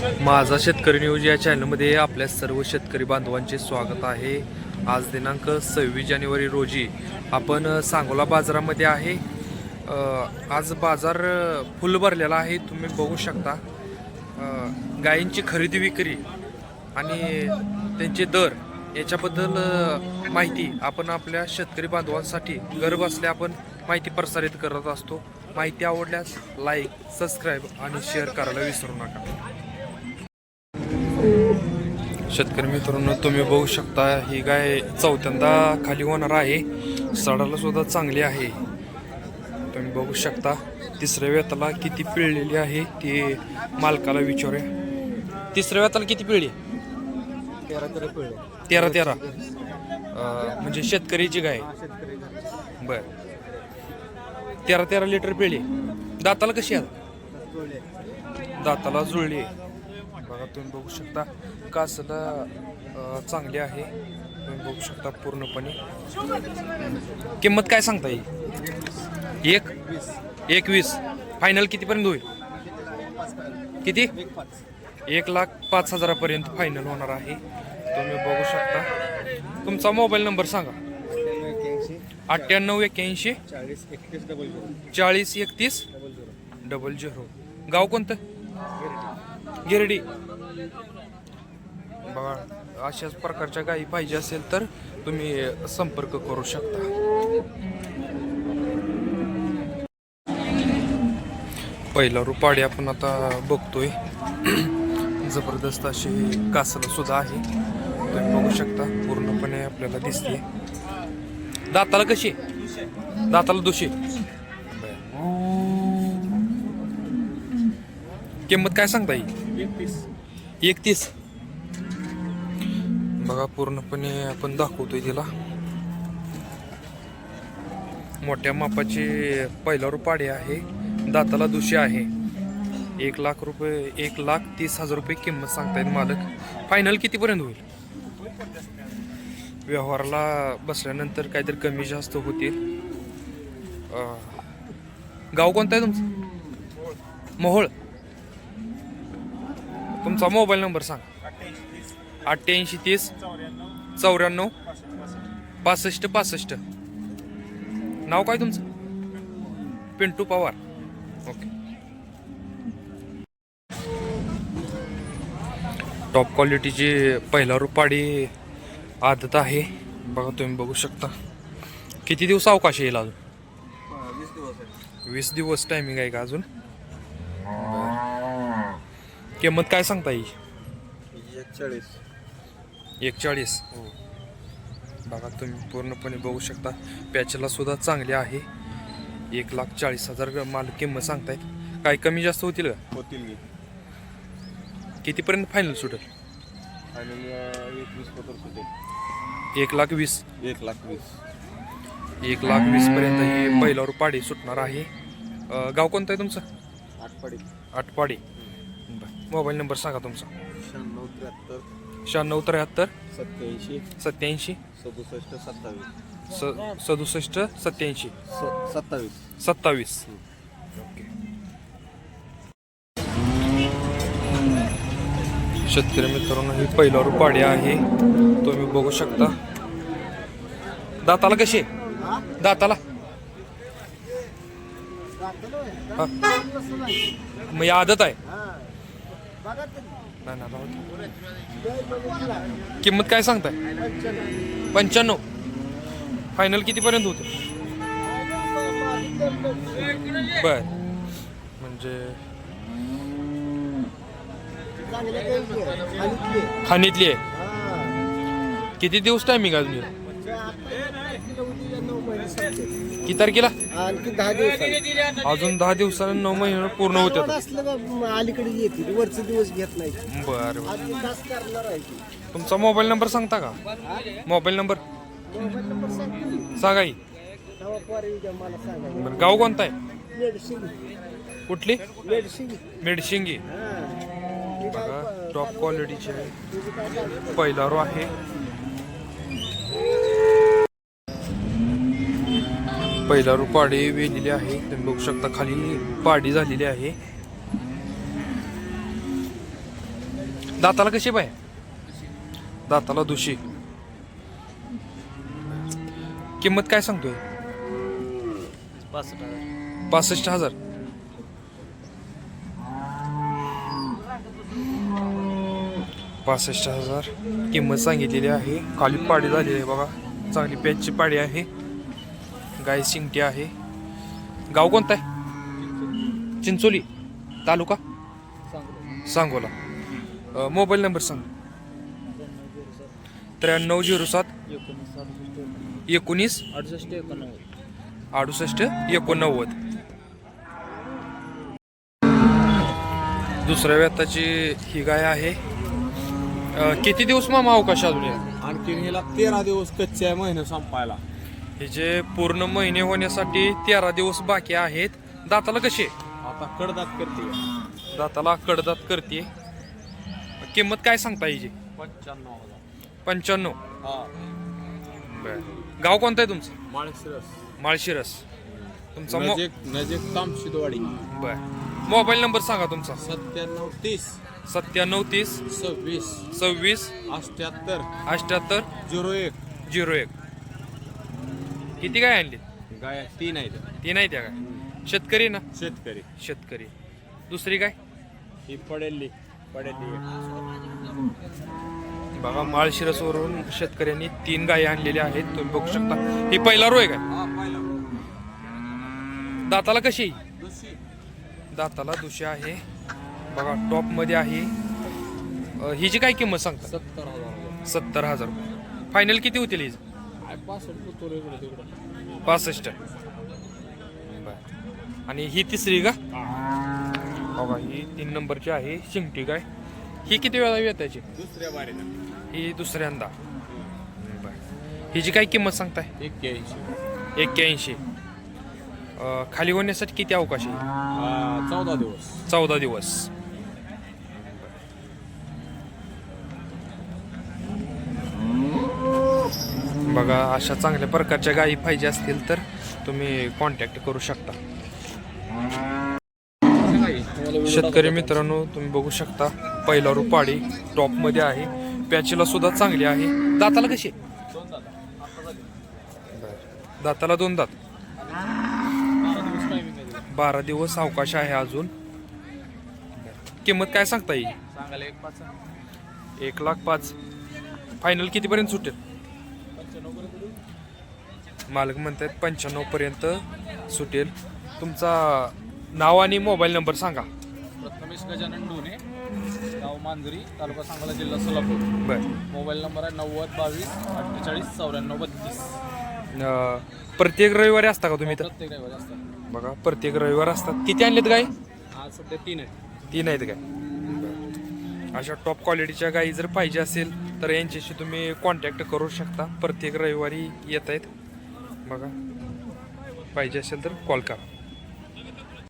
माझा शेतकरी न्यूज या चॅनलमध्ये आपल्या सर्व शेतकरी बांधवांचे स्वागत आहे. आज दिनांक सव्वीस जानेवारी रोजी आपण सांगोला बाजारामध्ये आहे. आज बाजार फुल भरलेला आहे. तुम्ही बघू शकता. गायींची खरेदी विक्री आणि त्यांचे दर याच्याबद्दल माहिती आपण आपल्या शेतकरी बांधवांसाठी घर बसल्या आपण माहिती प्रसारित करत असतो. माहिती आवडल्यास लाईक सबस्क्राईब आणि शेअर करायला विसरू नका. शेतकरी मित्रांनो तुम्ही बघू शकता ही गाय चौथ्यांदा खाली होणार आहे. सडाला सुद्धा चांगली आहे. तुम्ही बघू शकता तिसऱ्या वेताला किती पिळलेली आहे ती मालकाला विचारूया. तिसऱ्या वेताला किती पिळली? तेरा तेरा पिळे तेरा तेरा. म्हणजे शेतकरीची गाय. बर. तेरा तेरा लिटर पिळली. दाताला कशी आहे? दाताला जुळली. बघा तुम्ही बघू शकता कासला सदा चांगली आहे. तुम्ही बघू शकता पूर्णपणे. किंमत काय सांगता येईल? एक? एक वीस फायनल कितीपर्यंत होईल? किती? एक लाख पाच हजारापर्यंत फायनल होणार आहे. तुम्ही बघू शकता. तुमचा मोबाईल नंबर सांगा. अठ्ठ्याण्णव एक्क्याऐंशी. चाळीस एकतीस. Double zero. गाव कोणतं? गिरडी. बघा अशाच प्रकारच्या गायी पाहिजे असेल तर तुम्ही संपर्क करू शकता. पहिला रुपाडी आपण आता बघतोय. जबरदस्त अशी कासला सुद्धा आहे. तुम्ही बघू शकता पूर्णपणे आपल्याला दिसते. दाताला कशी? दाताला दोषी किंमत काय सांगता येईल एकतीस. बघा पूर्णपणे आपण दाखवतोय तिला. मोठ्या मापाची पहिला रुपाडी आहे दाताला दुशी आहे. एक लाख रुपये एक लाख तीस हजार रुपये किंमत सांगतायत मालक. फायनल कितीपर्यंत होईल? व्यवहाराला बसल्यानंतर काहीतरी कमी जास्त होतील. गाव कोणतं आहे तुमचं? मोहोळ. तुमचा मोबाईल नंबर सांग. अठ्ठ्याऐंशी तीस चौऱ्याण्णव पासष्ट पासष्ट. नाव काय तुमचं? पिंटू पवार. ओके. टॉप क्वालिटीची पहिला रुपाडी आदत आहे. बघा तुम्ही बघू शकता. किती दिवस अवकाश येईल अजून? वीस दिवस टायमिंग आहे का अजून. किंमत काय सांगता येईल? एकचाळीस. एकचाळीस? बघा तुम्ही पूर्णपणे बघू शकता पॅचला सुद्धा चांगली आहे. एक लाख चाळीस हजार माल किंमत सांगतायत. काय कमी जास्त होतील का? होतील कितीपर्यंत फायनल सुटेल? आणि एकवीस पत्र सुटेल. एक लाख वीस. एक लाख वीस. एक लाख वीस पर्यंत ही पहिल्यावर पाडी सुटणार आहे. अं, गाव कोणतं आहे तुमचं? आठपाडी आटपाडी. बरं. मोबाईल नंबर सांगा तुमचा. शहाण्णव त्र्याहत्तर शहाण्णव त्र्याहत्तर सत्याऐंशी सत्याऐंशी सदुसष्ट सत्तावीस स सदुसष्ट सत्याऐंशी स सत्तावीस सत्तावीस. शेतकरी मित्रांनो ही पहिला रुपाडी आहे. तुम्ही बघू शकता. दाताला कशी? आहे? दाताला हा. मग ही आदत आहे. दे. किंमत काय सांगताय? पंच्याण्णव. फायनल कितीपर्यंत होते? बर. म्हणजे खाणीतली आहे. किती दिवस टायमिंग अजून? किती तारखेला? आणखी दहा दिवस अजून दहा दिवसानं नऊ महिने पूर्ण असलं का अलीकडे येतील वरचे दिवस घेत नाही. बर बर. आज तास करणार आहे ती. तुमचा मोबाईल नंबर सांगता का? Mobile number? मोबाईल नंबर सांगते सांगा की. तेव्हा पोरं उद्या मला सांगा. बरं गाव कोणता आहे? मेडशिंग. कुठली? मेडशिंग. मेडशिंगी. हा. बघा टॉप क्वालिटीची आहे? पहिला रो आहे. पहिला रो पाडी वेलेली आहे. तुम्ही बघू शकता खाली पाडी झालेली आहे. दाताला कशी बाय दाताला दुशी. किंमत काय सांगतोय? पासष्ट हजार. पासष्ट हजार. पासष्ट हजार. किंमत सांगितलेली आहे. खाली पाडी झालेली आहे बघा. चांगली पॅचची पाडी आहे. गाय शिंगटी आहे. गाव कोणतं आहे? चिंचोली तालुका? सांगोला. अ, मोबाईल नंबर सांग. त्र्याण्णव झिरो सात एकोणीस अडुसष्ट एकोणनव्वद. अडुसष्ट एकोणनव्वद दुसऱ्या व्यताची ही गाय आहे. अ, किती दिवस मामा अवकाश अजून या? आणखीन हिला तेरा दिवस कच्च्या आहे संपायला. हिचे पूर्ण महिने होण्यासाठी तेरा दिवस बाकी आहेत दाताला कसे आता कडदात करते. दाताला कडदात करते. किंमत काय सांगता हिची पंच्याण्णव पंच्याण्णव. हा. बर. गाव कोणतं आहे तुमचं? माळशिरस. माळशिरस. तुमचा नजीक तामशिदवाडी. बर. मोबाईल नंबर सांगा तुमचा. सत्त्याण्णव तीस. सत्त्याण्णव तीस. सव्वीस. सव्वीस. अठ्याहत्तर अठ्याहत्तर झिरो एक. झिरो एक. किती काय आणली गाय तीन आहेत. ती नाही त्या काय शेतकरी ना? शेतकरी. शेतकरी. दुसरी काय ही पडेली पडेली बघा माळशिरसवरून शेतकऱ्यांनी तीन गायी आणलेल्या आहेत. तुम्ही बघू शकता. ही पहिला रोय काय हा पहिला दाताला कशी? आहे? दुसरी. दाताला दुशी आहे. बघा टॉपमध्ये आहे. अ, हिची काय किंमत सांगता? सत्तर हजार. सत्तर हजार फायनल किती होतील हिची? पासष्ट. आणि ही तिसरी का? बघा ही तीन नंबरची आहे. शिंगटी काय? ही किती वेळा येत त्याची दुसऱ्या ही दुसऱ्यांदा. हिची काय किंमत सांगताय? एक्क्याऐंशी. एक्क्याऐंशी. खाली होण्यासाठी किती अवकाश आहे? चौदा दिवस. चौदा दिवस बघा अशा चांगल्या प्रकारच्या गायी पाहिजे असतील तर तुम्ही कॉन्टॅक्ट करू शकता. शेतकरी मित्रांनो तुम्ही बघू शकता पहिला रुपाडी टॉपमध्ये आहे. पॅचीला सुद्धा चांगली आहे. दाताला कशी? दाताला दोन दात. बारा दिवस अवकाश आहे अजून. किंमत काय सांगता येईल? एक एक लाख पाच. फायनल कितीपर्यंत सुटेल? मालक म्हणतात पंच्याण्णव पर्यंत सुटेल. तुमचा नाव आणि मोबाईल नंबर सांगा. प्रथमेश गजानन डोने गाव मांजरी तालुका सांगोला जिल्हा सोलापूर. बर. मोबाईल नंबर आहे नव्वद बावीस अठ्ठेचाळीस चौऱ्याण्णव बत्तीस. अं, प्रत्येक रविवारी असता का तुम्ही इथं? प्रत्येक रविवारी असतात बघा प्रत्येक रविवार असतात. किती आणलेत गाय आज सध्या तीन आहे तीन आहेत काय? अशा टॉप क्वालिटीच्या गायी जर पाहिजे असेल तर यांच्याशी तुम्ही कॉन्टॅक्ट करू शकता. प्रत्येक रविवारी येत आहेत बघा. पाहिजे असेल तर कॉल करा.